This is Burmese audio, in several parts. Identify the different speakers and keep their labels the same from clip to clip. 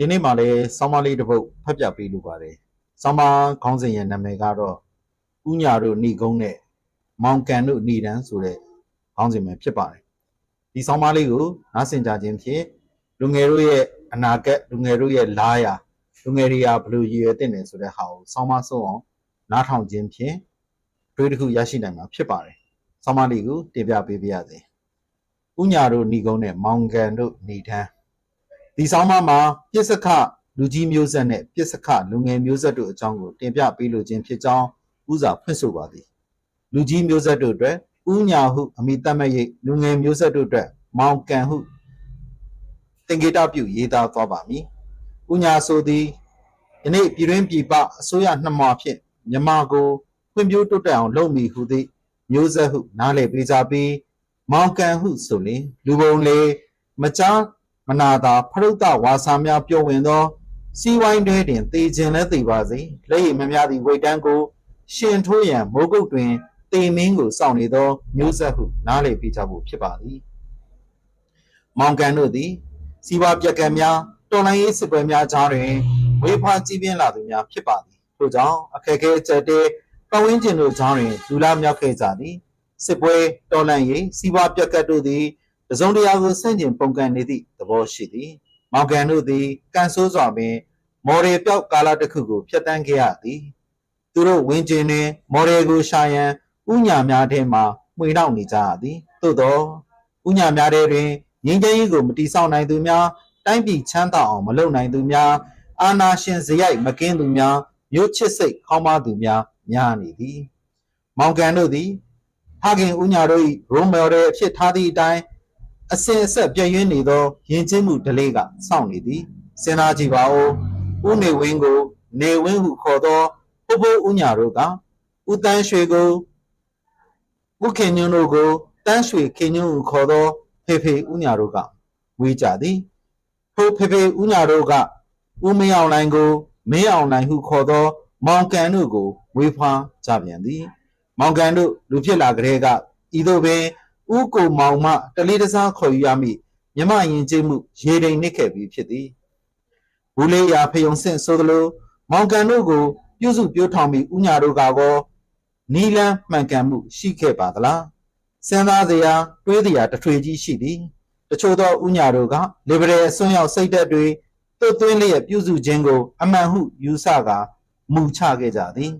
Speaker 1: ဒီနေ့မှလည်းဆောင်းပါးလေးတစ်ပုဒ်ဖတ်ပြပေးလိုပါတယ်ဆောင်းပါးခေါင်းစဉ်ရဲ့နာမည်ကတော့ဥညာတို့ဏိကုံးနဲ့မောင်ကန်တို့ဏိဒန်းဆိုတဲ့ခေါင်းစဉ်ပဲဖြစ်ပါတယ်ဒီဆောင်းပါးလေးကိုနားဆင်ကြခြင်းဖြင့်လူငယ်တို့ရဲ့အနာဂတ်လူငယ်တို့ရဲ့လားရာလူငယ်တွေကဘယ်လိုရည်ရွယ်တင်တယ်ဆိုတဲ့ဟာကိုဆောင်းပါးဆုံးအောင်နားထောင်ခြင်းဖြင့်တွေးတစ်ခုရရှိနိုင်မှာဖြစ်ပါတယ်ဆောင်းပါးလေးကိုတင်ပြပေးပါရစေဥညာတို့ဏိကုံးနဲ့မောင်ကန်တို့ဏိဒန်း ဒီဆောင်းပါးမှာပြစ်စခလူကြီးမျိုးဆက်နဲ့ပြစ်စခလူငယ်မျိုးဆက်တို့အကြောင်းကိုတင်ပြပေးလိုခြင်းဖြစ်ကြောင်းဥစွာဖွင့်ဆိုပါသည်လူကြီးမျိုးဆက်တို့အတွက်ဥညာဟုအမိတတ်မဲ့၍လူငယ်မျိုးဆက်တို့အတွက်မောင်ကန်ဟုတင်ကေတပြုရေးသားသွားပါမည်ဥညာဆိုသည်ယနေ့ပြည်တွင်းပြည်ပအစိုးရနှမဖြင့်မြန်မာကိုဖွံ့ဖြိုးတိုးတက်အောင်လုပ်မည်ဟုသည့်မျိုးဆက်ဟုနားလည်ပေးကြပြီးမောင်ကန်ဟုဆိုလျှင်လူပုံလေမကြား မနာသာဖရုတ်တဝါစာများပြောဝင်သောစီဝိုင်းတွေတွင်တေခြင်းလဲတေပါစေလက်ရည်မများသည့်ဝိတ်တန်းကို ရှင်ထိုးရန်မိုးကုတ်တွင်တေမင်းကိုစောင့်နေသောမျိုးဆက်ဟုနားလည်ပေးကြဖို့ဖြစ်ပါသည်မောင်ကန်တို့သည်စီဝါပြက်ကံများတော်လိုင်းရေးစစ်ပွဲများကြားတွင်ဝေးဖွာကြီးပြင်းလာသူများဖြစ်ပါသည်ထို့ကြောင့်အခက်အခဲအကျက်တဲပတ်ဝန်းကျင်တို့ကြားတွင်လူလာမြောက်ခဲ့ကြသည်စစ်ပွဲတော်လိုင်းရေးစီဝါပြက်ကတ်တို့သည် တစုံတရာကိုဆန့်ကျင်ပုန်ကန်နေသည့်သဘောရှိသည်။မောင်ကန်တို့သည်ကန်ဆိုးစွာပင် မော်ဒယ်ပြောက်ကာလတစ်ခုကိုဖျက်ဆီးခဲ့ရသည်။သူတို့ဝင်းကျင်တွင် မော်ဒယ်ကိုရှာရန်ဥညာများထဲမှမှွေနှောက်နေကြရသည်။သို့သောဥညာများထဲတွင်ငင်းကျင်းကြီးကိုမတိဆောက်နိုင်သူများတိုင်းပြည်ချမ်းသာအောင်မလုပ်နိုင်သူများအာနာရှင်ဇယိုက်မကင်းသူများမျိုးချစ်စိတ်ခေါင်းပါသူများများနေသည်။မောင်ကန်တို့သည်ဖခင်ဥညာတို့၏ရိုမော်ဒယ်အဖြစ်ထားသည့်အတိုင်း အစင်အဆက်ပြည့်ရင်းနေသောယဉ်ကျေးမှုဓလေ့ကစောင့်နေသည်စဉ်းစားကြည့်ပါဦးဥနေဝင်းကို နေဝင်းဟုခေါ်သောဘိုးဘိုးဥညာတို့ကဥတန်းရွှေကိုဥခင်ညွန်းတို့ကိုတန်းရွှေခင်ညွန်းဟုခေါ်သောဖေဖေဥညာတို့ကဝေးကြသည်ထိုဖေဖေဥညာတို့ကဥမင်းအောင်လိုင်ကိုမင်းအောင်လိုင်ဟုခေါ်သော မောင်ကန်တို့ကိုဝေးဖွားကြပြန်သည် မောင်ကန်တို့လူဖြစ်လာကြတဲ့ကဤသို့ပင် ဥကိုမောင်မှတလေးတစားခေါ်ယူရမည့်မြမယဉ်ကျေးမှုရေတိမ်နစ်ခဲ့ပြီးဖြစ်သည်ဘူးလေးရာဖယုံဆင့်ဆိုသလိုမောင်ကန်တို့ကို ပြုစုပြောထောင်ပြီးဥညာတို့ကကောနီလန်းမှန်ကန်မှုရှိခဲ့ပါသလားစဉ်းစားစရာတွေးစရာတထွေကြီးရှိသည်တချို့သောဥညာတို့ကလီဘရယ်အစွန်းရောက်စိတ်သက်တွေသွတ်သွင်းလျက်ပြုစုခြင်းကို အမှန်ဟုယူဆကာမူချခဲ့ကြသည်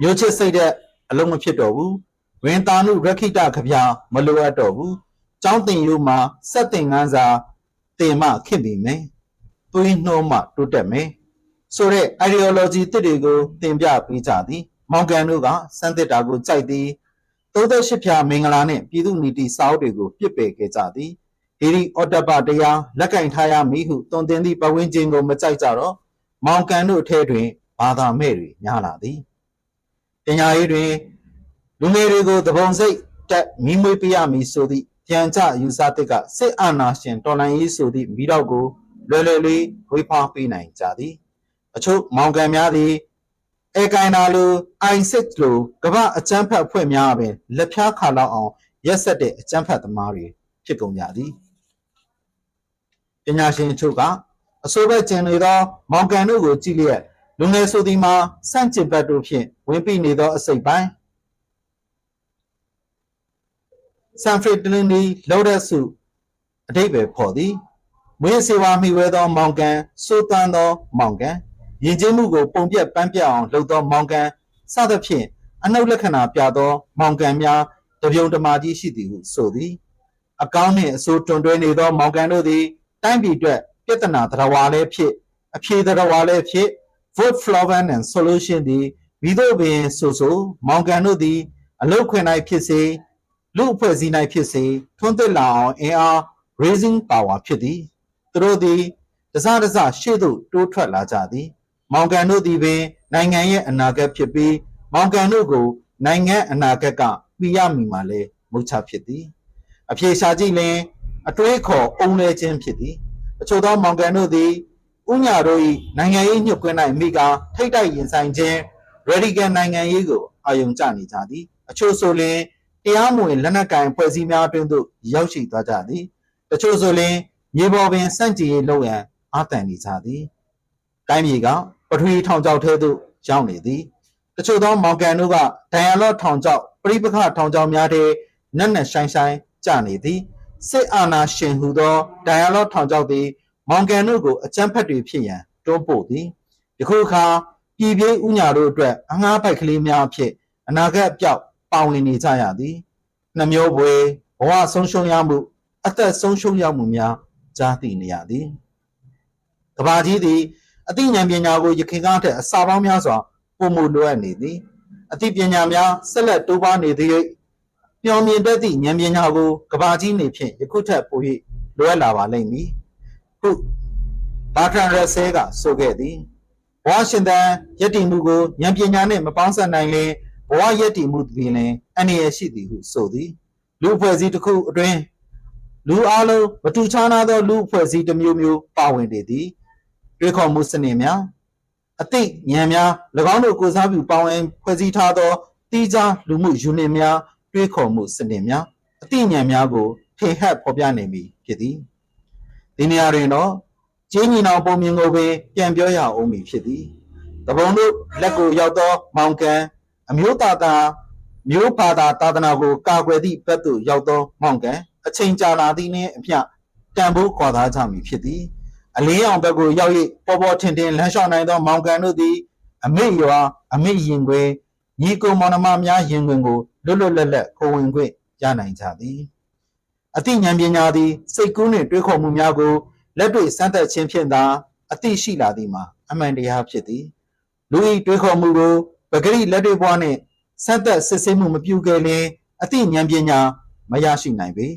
Speaker 1: မျိုးချစ်စိတ်တဲ့အလုံးမဖြစ်တော့ဘူး ဝင်တာနုရခိတခဗျာမလိုအပ်တော့ဘူးចောင်းတင်ရိုးမှာစက်တင်ငန်းစာတင်မှခင်ပြီမယ်သွေးနှိုးမှတိုးတက်မယ်ဆိုတဲ့ ideology တစ်တွေကိုတင်ပြပေးကြသည်မောင်ကန်တို့ကစမ်းသစ်တာကိုကြိုက်သည်38ဖြာမင်္ဂလာနှင့်ပြည်သူနီတိစာအုပ်တွေကိုပြစ်ပယ်ခဲ့ကြသည်ဟီရီအော်တပတရားလက်ကင်ထားရမည်ဟုတုံတင်သည့်ပဝင်းချင်းကိုမကြိုက်ကြတော့မောင်ကန်တို့အထဲတွင်ဘာသာမဲ့တွေများလာသည်ပညာရေးတွင် လူငယ်တွေကိုသဘုံစိတ်တက်မီးမွေးပြရမည်ဆိုသည့်ပြန်ကြယူဆတဲ့ကစစ်အာဏာရှင်တော်လှန်ရေးဆိုသည့်မိတော့ကိုလွယ်လွယ်လေးဝေးဖွားပေးနိုင်ကြသည်အချို့မောင်ကန်များသည်အဲကိုင်နာလို i6 လိုကမ္ဘာအကျန်းဖတ်အဖွဲ့များပင်လက်ဖြားခါလောက်အောင်ရက်ဆက်တဲ့အကျန်းဖတ်သမားတွေဖြစ်ကုန်ကြသည်ပညာရှင်အချို့ကအစိုးရကျင်နေသော မောင်ကန်တို့ကိုကြည့်လျက်လူငယ်ဆိုသည်မှာစန့်ကျင်ဘက်တို့ဖြင့်ဝင်ပြီးနေသောအစိတ်ပိုင်း ဆန်ဖရစ်တလင်းဒီလောက်တဲ့စုအတိတ်ပဲဖော်သည်မွေးစေဝါမိဝဲသောမောင်ကန်စိုးတန်းသောမောင်ကန်ယဉ်ကျေးမှုကိုပုံပြက်ပန်းပြက်အောင်လုပ်သောမောင်ကန်စသဖြင့်အနှုတ်လက္ခဏာပြသော မောင်ကန်များတပြုံတမာကြီးရှိသည်ဟုဆိုသည်အကောင်းနှင့်အဆိုးတွန်တွဲနေသော မောင်ကန်တို့သည် တိုင်းပြည်အတွက်ပြဿနာသရဝါလည်းဖြစ်အဖြေသရဝါလည်းဖြစ် vote flowen and solution သည်မိတို့ပင်ဆိုဆိုမောင်ကန်တို့သည် အလုတ်ခွင်၌ဖြစ်စေ လူအဖွဲ့အစည်း၌ဖြစ်စေထွန်းသစ်လာအောင်အင်အား raising power ဖြစ်သည်သူတို့သည်တစားတစားရှေ့သို့တိုးထွက်လာကြသည် မောင်ကန်တို့သည်ပင် နိုင်ငံရဲ့အနာဂတ်ဖြစ်ပြီးမောင်ကန်တို့ကိုနိုင်ငံအနာဂတ်ကပြီးရမည်မှာလဲမုတ်ချဖြစ်သည် အဖြေရှာကြည့်လင်အတွေးခေါ်အုံလဲခြင်းဖြစ်သည်အချို့သောမောင်ကန်တို့သည်ဥညာတို့၏နိုင်ငံရေးညှို့ကွင်း၌မိကထိတ်တိုက်ရင်ဆိုင်ခြင်း radical နိုင်ငံရေးကိုအာယုံကျနေကြသည် အချို့ဆိုလျှင် တရားမဝင်လက်နက်ကင်ဖွဲ့စည်းများအတွင်းသို့ရောက်ရှိသွားကြသည်တချို့ဆိုလျှင်မြေပေါ်ပင်စန့်ကျင်ရေးလုပ်ရန်အာတန်နေကြသည်တိုင်းပြည်ကပထဝီထောင်ချောက်ထဲသို့ရောက်နေသည်တချို့သောမောင်ကန်တို့ကဒိုင်ယာလော့ထောင်ချောက်ပြိပခထောင်ချောက်များထဲနက်နက်ဆိုင်ဆိုင်ကြနေသည်စစ်အာဏာရှင်ဟူသောဒိုင်ယာလော့ထောင်ချောက်သည် မောင်ကန်တို့ကိုအကြမ်းဖက်တွေဖြစ်ရန်တွန်းပို့သည်ယခုအခါပြည်ပြင်းဥညာတို့အတွက်အငှားပိုက်ကလေးများအဖြစ်အနာဂတ်အပြောက် ပါဝင်နေကြရသည်နှမျိုးပွဲဘဝဆုံးရှုံးရမှုအသက်ဆုံးရှုံးရမှုများကြားသိနေရသည်ကဘာကြီးသည်အသိဉာဏ်ပညာကိုယခင်ကထက်အစာပေါင်းများစွာပုံမှုလိုအပ်နေသည်အသိပညာများဆက်လက်တိုးပွားနေသည်၍ပျော်မြင်တတ်သည့်ဉာဏ်ပညာကိုကဘာကြီးနေဖြင့်ယခုထက်ပို၍လိုအပ်လာပါလိမ့်မည်ဟုဘာထန်ရက်ဆဲကဆိုခဲ့သည်ဘဝရှင်သန်ယက်တည်မှုကိုဉာဏ်ပညာနှင့်မပေါင်းစပ်နိုင်လျှင် ဘဝယက်တည်မှုသည်လျှင်အနေရရှိသည်ဟုဆိုသည်လူအဖွဲ့အစည်းတစ်ခုအတွင်းလူအလုံးမတူခြားနာသောလူအဖွဲ့အစည်းတစ်မျိုးမျိုးပါဝင်နေသည်တွေးခေါ်မှုစနစ်များအသိဉာဏ်များ၎င်းတို့ကိုစားပြုပေါဝင်ဖွဲ့စည်းထားသောတိကျလူမှုယူနစ်များတွေးခေါ်မှုစနစ်များအသိဉာဏ်များကိုထင်ဟပ်ဖော်ပြနိုင်ပြီဖြစ်သည်ဒီနေရာတွင်တော့ကျင်းညီနောင်ပုံမြင်ကိုပင်ပြန်ပြောရအောင်မည်ဖြစ်သည်တပုံတို့လက်ကိုရောက်သောမောင်ကန် အမျိုးသားသားမျိုးဖာသာသာသနာကိုကာကွယ်သည့်ဘက်သို့ရောက်သောမောင်ကန်အချိန်ကြာလာသည့်နှင့်အမျှတန်ဖိုးခေါ်သားကြမည်ဖြစ်သည်အလင်းအောင်ဘက်ကိုရောက်၍ပေါ်ပေါ်ထင်ထင်လမ်းလျှောက်နိုင်သောမောင်ကန်တို့သည်အမိရွာအမိရင်ခွင်ညီကိုမောင်နှမများရင်ခွင်ကိုလွတ်လွတ်လပ်လပ်ကိုဝင်ခွင့်ရနိုင်ကြသည်အသိဉာဏ်ပညာသည်စိတ်ကူးနှင့်တွေးခေါ်မှုများကိုလက်တွေ့စမ်းသပ်ခြင်းဖြင့်သာအသိရှိလာသည်မှာအမှန်တရားဖြစ်သည်လူ၏တွေးခေါ်မှုကို ပဂရိလက်တွေ့ဘဝနှင့်စမ်းသပ်စစ်ဆေးမှုမပြုခဲ့လျင်အသိဉာဏ်ပညာမရရှိနိုင်ပေ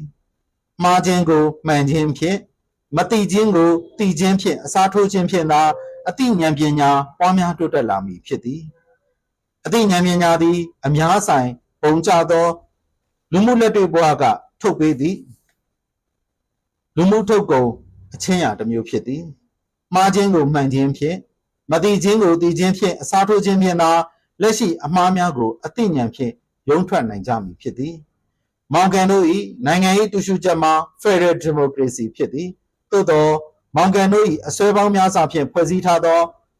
Speaker 1: မှားခြင်းကိုမှန်ခြင်းဖြင့်မတိခြင်းကိုတိခြင်းဖြင့်အစားထိုးခြင်းဖြင့်သာအတိဉာဏ်ပညာပွားများတိုးတက်လာမည်ဖြစ်သည်အတိဉာဏ်ပညာသည် အများဆိုင်ပုံကြသောလူမှုလက်တွေ့ဘဝကထုတ်ပေးသည့်လူမှုထုတ်ကုန်အချင်းရာတစ်မျိုးဖြစ်သည်မှားခြင်းကိုမှန်ခြင်းဖြင့်မတိခြင်းကိုတိခြင်းဖြင့်အစားထိုးခြင်းဖြင့်သာ လက်ရှိအမှားများကိုအတိဉာဏ်ဖြင့်ရုံးထွက်နိုင်ကြမည်ဖြစ်သည်မောင်ကန်တို့၏နိုင်ငံရေးတူရှုချက်မှာ Federal Democracy ဖြစ်သည်သို့သောမောင်ကန်တို့၏အစွဲပေါင်းများစွာဖြင့်ဖွဲ့စည်းထားသော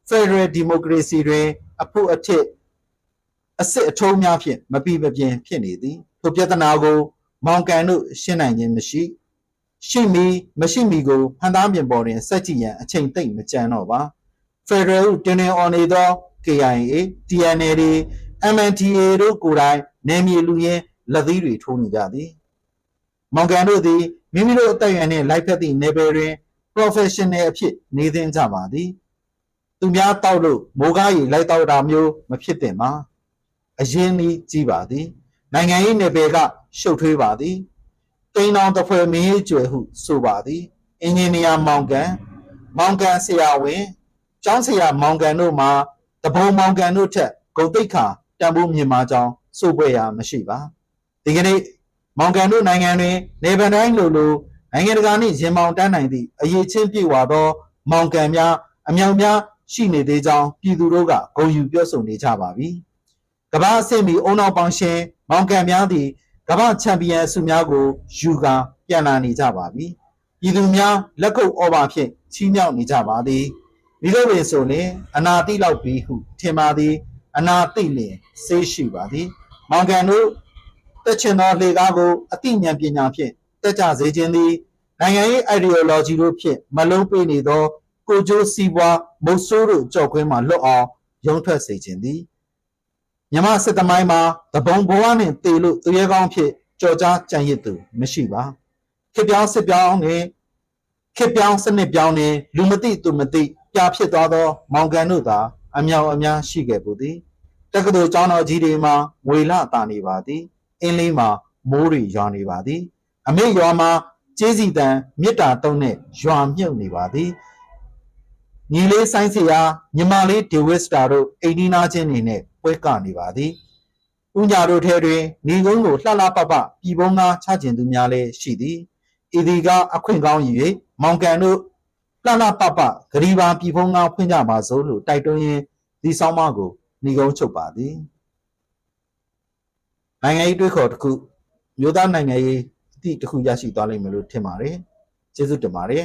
Speaker 1: Federal Democracy တွင် အဖို့အထစ်အစစ်အထုံးများဖြင့်မပြီးမပြင်းဖြစ်နေသည်ထိုပြဿနာကို မောင်ကန်တို့ရှင်းနိုင်ခြင်းမရှိရှိမီမရှိမီကိုဖန်သားပြင်ပေါ်တွင်စက်ကြည့်ရန်အချိန်သိမ့်မကြမ်းတော့ပါ Federal ဟုတင်းတင်းအော်နေသော KIA TNL MNTA တို့ကိုယ်တိုင်နယ်မြေလူရင်းလက်သီးတွေထိုးနေကြသည်မောင်ကန်တို့သည်မိမိတို့အသက်အရွယ်နှင့်လိုက်ဖက်သည့်နယ်ပယ်တွင် professional အဖြစ်နေသင်ကြပါသည်သူများတောက်လို့မိုးကားရီလိုက်တောက်တာမျိုးမဖြစ်သင့်ပါအရင်ကြီးကြီးပါသည် နိုင်ငံရေးနယ်ပယ်ကရှုပ်ထွေးပါသည်တိန်အောင်တစ်ဖွဲ့မင်းရေးကျွယ်ဟုဆိုပါသည်အင်ဂျင်နီယာမောင်ကန်မောင်ကန်ဆရာဝန်ကျောင်းဆရာမောင်ကန်တို့မှာ တဘုံမောင်ကန်တို့ထက်ဂုံတိတ်ခါတန်ဖိုးမြင့်မားကြောင်းဆိုပွဲရာမရှိပါဒီကနေ့မောင်ကန်တို့နိုင်ငံတွင်နေဗန်တိုင်းလိုလိုနိုင်ငံတကာနှင့်ရင်မောင်တန်းနိုင်သည့်အရေးချင်းပြေဝသော မောင်ကန်များအမြောင်များရှိနေသေးကြောင်းပြည်သူတို့ကဂုဏ်ယူပြောဆိုနေကြပါပြီ။ကမ္ဘာအဆင့်မီအုံနောက်ပေါင်းရှင်မောင်ကန်များသည်ကမ္ဘာချန်ပီယံဆုများကိုယူကာပြန်လာနေကြပါပြီ။ပြည်သူများလက်ကုပ်ဩဘာဖြင့်ချီးမြှောက်နေကြပါသည်။ ဒီလိုပင်ဆိုရင်အနာတိလောက်ပြီးဟုထင်ပါသည် အနာတိလျင်ဆေးရှိပါသည်။မောင်ကန်တို့တက်ချင်သောလေကားကိုအသိဉာဏ်ပညာဖြင့်တက်ကြစေခြင်းသည်နိုင်ငံရေး ideology တို့ဖြင့်မလုံးပေးနေသော ကိုကျိုးစီးပွားမုတ်ဆိုးတို့ကြော့ခွင်းမှလွတ်အောင်ရုံးထွက်စေခြင်းသည်မြမစစ်သမိုင်းမှာတပုံဘဝနှင့်တေလို့သူရဲကောင်းဖြစ်ကြော်ကြားကြံရစ်သူမရှိပါခေတ်ပြောင်းစစ်ပြောင်းနှင့်ခေတ်ပြောင်းစနစ်ပြောင်းနှင့်လူမသိသူမသိ ပြဖြစ်သွားသော မောင်ကန်တို့သာ အမြောင်အများရှိခဲ့ပူသည်တက္ကသိုလ်ကျောင်းတော်ကြီးတွေမှာငွေလတာနေပါသည် အင်းလေးမှာမိုးတွေရွာနေပါသည် အမေရွာမှာကျေးစီတန်မြစ်တာတုံးနဲ့ရွာမြုပ်နေပါသည်ညီလေးဆိုင်စီယာညီမလေးဒေဝစ်စတာတို့အိမ်ဒီနာချင်းနေနဲ့ပွဲကနေပါသည်ဥညာတို့ထဲတွင်ညီကုန်းကိုလှလှပပပြည်ပုံးသားချကျင်သူများလည်းရှိသည်ဤဒီကအခွင့်ကောင်း၍မောင်ကန်တို့ လှလှပပဂရီပါပြည်ပုံးသားဖွင့်ကြပါစို့လို့တိုက်တွန်းရင်းဒီဆောင်မကိုညီကုန်းချုပ်ပါသည်နိုင်ငံရေးတွေးခေါ်တစ်ခုမျိုးသားနိုင်ငံရေးအသည့်တစ်ခုရရှိသွားလိမ့်မယ်လို့ထင်ပါတယ်ကျေးဇူးတင်ပါတယ်